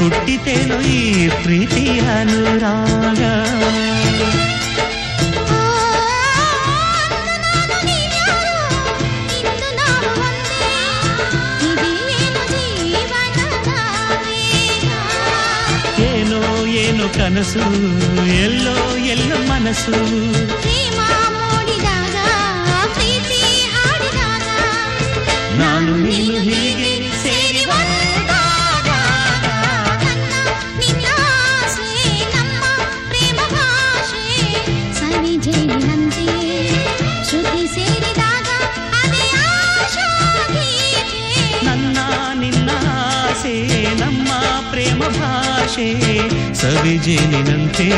ಹುಟ್ಟಿತೇನು ಈ ಪ್ರೀತಿ ಅನುರಾಗ ಆ, ಅಂದು ನಾನು ನೀನ್ಯಾರೋ, ಇಂದು ನಾವು ಒಂದೇ. ಇದೇನು ಜೀವನದ ವೇಗ. ಏನೋ ಏನು ಕನಸು ಎಲ್ಲೋ ಎಲ್ಲೋ ಮನಸ್ಸು ಪ್ರೇಮ ಮೂಡಿದಾಗ ಪ್ರೀತಿ ಹಾಡಿದಾಗ ನಾನು ನೀನು ನಮ್ಮ ಪ್ರೇಮ ಭಾಷೆ ಸವಿಜೇನಿನಂತೆ.